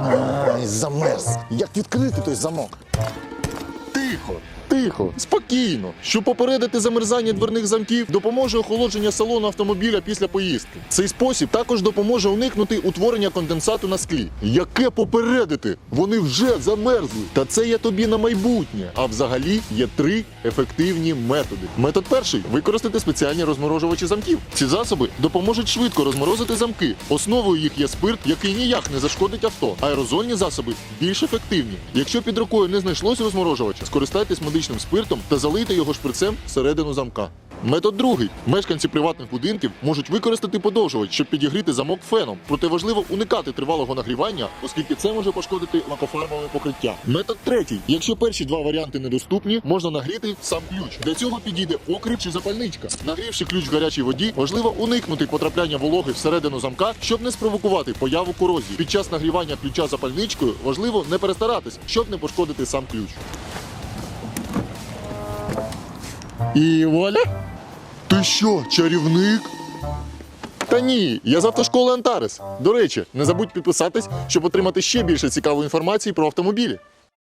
Ай, замерз. Як відкрити той замок? Тихо, тихо, спокійно. Щоб попередити замерзання дверних замків, допоможе охолодження салону автомобіля після поїздки. Цей спосіб також допоможе уникнути утворення конденсату на склі. Яке попередити? Вони вже замерзли. Та це я тобі на майбутнє. А взагалі є три ефективні методи. Метод перший використати спеціальні розморожувачі замків. Ці засоби допоможуть швидко розморозити замки. Основою їх є спирт, який ніяк не зашкодить авто. Аерозольні засоби більш ефективні. Якщо під рукою не знайшлось розморожувача, скористайтесь медичним спиртом та залийте його шприцем всередину замка. Метод другий. Мешканці приватних будинків можуть використати подовжувач, щоб підігріти замок феном. Проте важливо уникати тривалого нагрівання, оскільки це може пошкодити лакофарбове покриття. Метод третій. Якщо перші два варіанти недоступні, можна нагріти сам ключ. Для цього підійде окріп чи запальничка. Нагрівши ключ в гарячій воді, важливо уникнути потрапляння вологи всередину замка, щоб не спровокувати появу корозії. Під час нагрівання ключа запальничкою важливо не перестаратись, щоб не пошкодити сам ключ. І Оля? Ти що, чарівник? Та ні, я з автошколи Антарес. До речі, не забудь підписатись, щоб отримати ще більше цікавої інформації про автомобілі.